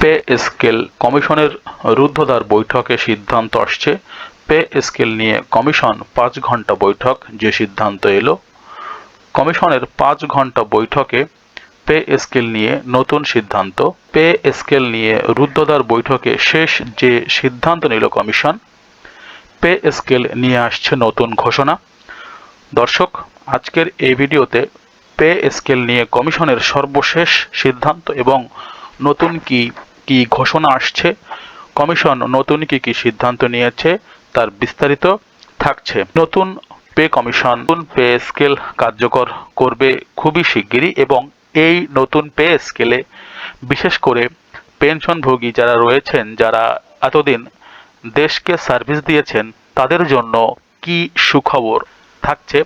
Pay scale কমিশনের রুদ্ধদ্বার বৈঠকে সিদ্ধান্ত আসছে। পে স্কেল নিয়ে কমিশন পাঁচ ঘণ্টা বৈঠক, যে সিদ্ধান্ত এলো। কমিশনের পাঁচ ঘণ্টা বৈঠকে পে স্কেল নিয়ে নতুন সিদ্ধান্ত। পে স্কেল নিয়ে রুদ্ধদ্বার বৈঠকে শেষ যে সিদ্ধান্ত নিল কমিশন, পে স্কেল নিয়ে আসছে নতুন ঘোষণা। দর্শক, আজকের এই ভিডিওতে পে স্কেল নিয়ে কমিশনের সর্বশেষ সিদ্ধান্ত এবং নতুন কি কি ঘোষণা আসছে? কমিশন নতুন কি কি সিদ্ধান্ত নিয়েছে তার বিস্তারিত থাকছে। নতুন পে কমিশন নতুন পে স্কেল কার্যকর করবে খুবই শিগগিরই এবং এই নতুন পে স্কেলে বিশেষ করে পেনশনভোগী যারা রয়েছেন, যারা এতদিন দেশকে সার্ভিস দিয়েছেন, তাদের জন্য কি সুখবর থাকছে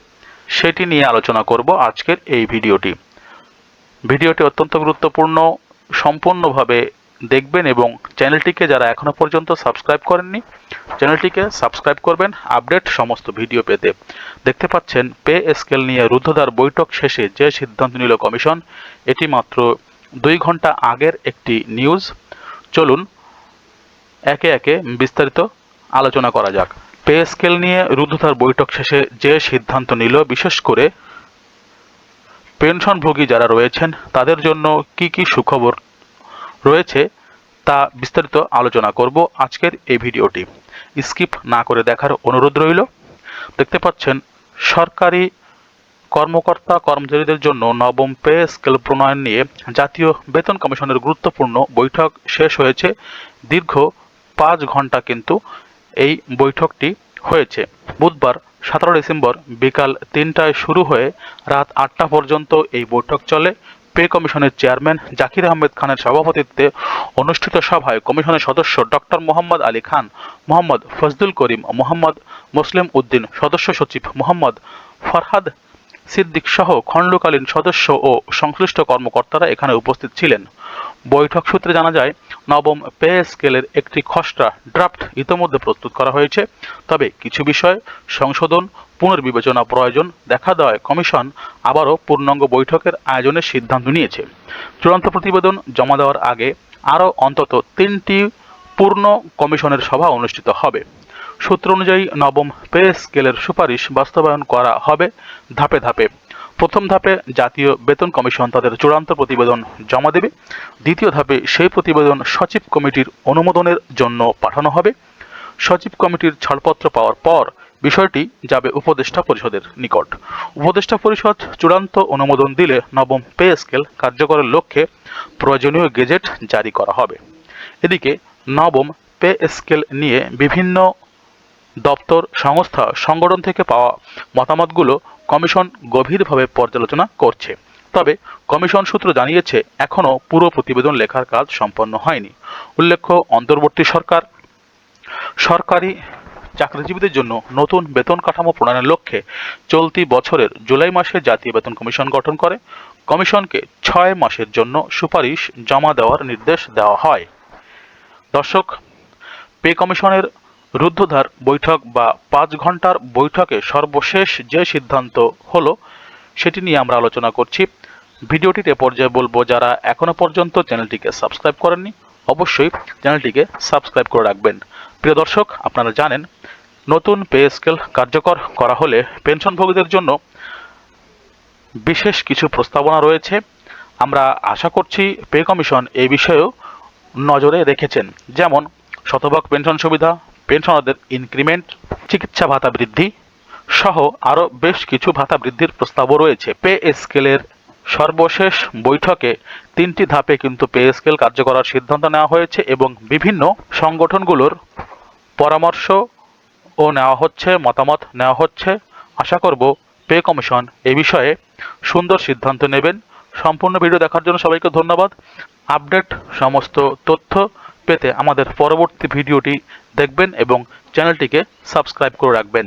সেটি নিয়ে আলোচনা করব আজকের এই ভিডিওটি। ভিডিওটি অত্যন্ত গুরুত্বপূর্ণ, সম্পূর্ণভাবে দেখবেন এবং চ্যানেলটিকে যারা এখনও পর্যন্ত সাবস্ক্রাইব করেননি, চ্যানেলটিকে সাবস্ক্রাইব করবেন, আপডেট সমস্ত ভিডিও পেতে। দেখতে পাচ্ছেন, পে স্কেল নিয়ে রুদ্ধদ্বার বৈঠক শেষে যে সিদ্ধান্ত নিল কমিশন, এটি মাত্র দুই ঘণ্টা আগের একটি নিউজ। চলুন, একে একে বিস্তারিত আলোচনা করা যাক। পে স্কেল নিয়ে রুদ্ধদ্বার বৈঠক শেষে যে সিদ্ধান্ত নিল, বিশেষ করে পেনশনভোগী যারা রয়েছেন, তাদের জন্য কি কি সুখবর রয়েছে তা বিস্তারিত আলোচনা করব আজকের এই ভিডিওটি। স্কিপ না করে দেখার অনুরোধ রইল। দেখতে পাচ্ছেন, সরকারি কর্মকর্তা কর্মচারীদের জন্য নবম পে স্কেল প্রণয়ন নিয়ে জাতীয় বেতন কমিশনের গুরুত্বপূর্ণ বৈঠক শেষ হয়েছে। দীর্ঘ পাঁচ ঘণ্টা কিন্তু এই বৈঠকটি হয়েছে। বুধবার সতেরো ডিসেম্বর বিকাল তিনটায় শুরু হয়ে রাত আটটা পর্যন্ত এই বৈঠক চলে। পে কমিশনের চেয়ারম্যান জাকির আহমেদ খানের সভাপতিত্বে অনুষ্ঠিত সভায় কমিশনের সদস্য ডক্টর মোহাম্মদ আলী খান, মোহাম্মদ ফজলুল করিম, মোহাম্মদ মুসলিম উদ্দিন সদস্য সচিব মোহাম্মদ ফরহাদ সিদ্দিক সহ খণ্ডকালীন সদস্য ও সংশ্লিষ্ট কর্মকর্তারা এখানে উপস্থিত ছিলেন। বৈঠক সূত্রে জানা যায়, নবম পে স্কেলের একটি খসড়া ড্রাফট ইতোমধ্যে প্রস্তুত করা হয়েছে। তবে কিছু বিষয় সংশোধন পুনর্বিবেচনা প্রয়োজন দেখা দেওয়ায় কমিশন আবারও পূর্ণাঙ্গ বৈঠকের আয়োজনের সিদ্ধান্ত নিয়েছে। চূড়ান্ত প্রতিবেদন জমা দেওয়ার আগে আরও অন্তত তিনটি পূর্ণ কমিশনের সভা অনুষ্ঠিত হবে। সূত্র অনুযায়ী নবম পে স্কেলের সুপারিশ বাস্তবায়ন করা হবে ধাপে ধাপে। প্রথম ধাপে জাতীয় বেতন কমিশন তাদের চূড়ান্ত প্রতিবেদন জমা দেবে। দ্বিতীয় ধাপে সেই প্রতিবেদন সচিব কমিটির অনুমোদনের জন্য পাঠানো হবে। সচিব কমিটির ছাড়পত্র পাওয়ার পর বিষয়টি যাবে উপদেষ্টা পরিষদের নিকট। উপদেষ্টা পরিষদ চূড়ান্ত অনুমোদন দিলে নবম পে স্কেল কার্যকরের লক্ষ্যে প্রয়োজনীয় গেজেট জারি করা হবে। এদিকে নবম পে স্কেল নিয়ে বিভিন্ন দপ্তর, সংস্থা, সংগঠন থেকে পাওয়া মতামতগুলো কমিশন গভীরভাবে পর্যালোচনা করছে। তবে কমিশন সূত্র জানিয়েছে, এখনও পুরো প্রতিবেদন লেখার কাজ সম্পন্ন হয়নি। উল্লেখ্য, অন্তর্বর্তী সরকার সরকারি চাকরিজীবীদের জন্য নতুন বেতন কাঠামো প্রণয়নের লক্ষ্যে চলতি বছরের জুলাই মাসে জাতীয় বেতন কমিশন গঠন করে। কমিশনকে ছয় মাসের জন্য সুপারিশ জমা দেওয়ার নির্দেশ দেওয়া হয়। দর্শক, পে কমিশনের রুদ্ধধার বৈঠক বা পাঁচ ঘণ্টার বৈঠকে সর্বশেষ যে সিদ্ধান্ত হলো, সেটি নিয়ে আমরা আলোচনা করছি। ভিডিওটিতে পর্যায়ে বলব, যারা এখনও পর্যন্ত চ্যানেলটিকে সাবস্ক্রাইব করেননি, অবশ্যই চ্যানেলটিকে সাবস্ক্রাইব করে রাখবেন। প্রিয় দর্শক, আপনারা জানেন, নতুন পে স্কেল কার্যকর করা হলে পেনশনভোগীদের জন্য বিশেষ কিছু প্রস্তাবনা রয়েছে। আমরা আশা করছি পে কমিশন এই বিষয়েও নজরে রেখেছেন। যেমন, শতভাগ পেনশন সুবিধা, পেনশনারদের ইনক্রিমেন্ট, চিকিৎসা ভাতা বৃদ্ধি সহ আরও বেশ কিছু ভাতা বৃদ্ধির প্রস্তাবও রয়েছে। পে স্কেলের সর্বশেষ বৈঠকে তিনটি ধাপে কিন্তু পে স্কেল কার্যকরার সিদ্ধান্ত নেওয়া হয়েছে এবং বিভিন্ন সংগঠনগুলোর পরামর্শ ও নেওয়া হচ্ছে, মতামত নেওয়া হচ্ছে। আশা করব পে কমিশন এ বিষয়ে সুন্দর সিদ্ধান্ত নেবেন। সম্পূর্ণ ভিডিও দেখার জন্য সবাইকে ধন্যবাদ। আপডেট সমস্ত তথ্য পেতে আমাদের পরবর্তী ভিডিওটি দেখবেন এবং চ্যানেলটিকে সাবস্ক্রাইব করে রাখবেন।